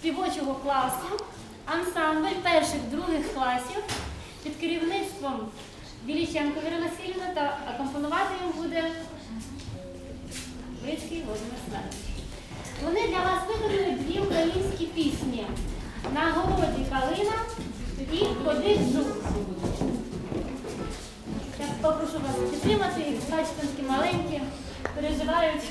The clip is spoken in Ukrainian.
співочого класу, ансамбль перших других класів під керівництвом Біліченко Віра Васильівна та акомпонувати їм буде Брицький Володимир Святович. Вони для вас виконали дві українські пісні На городі калина і «Ходи зуб. Я попрошу вас підтримати їх, бачите, такі маленькі, переживають.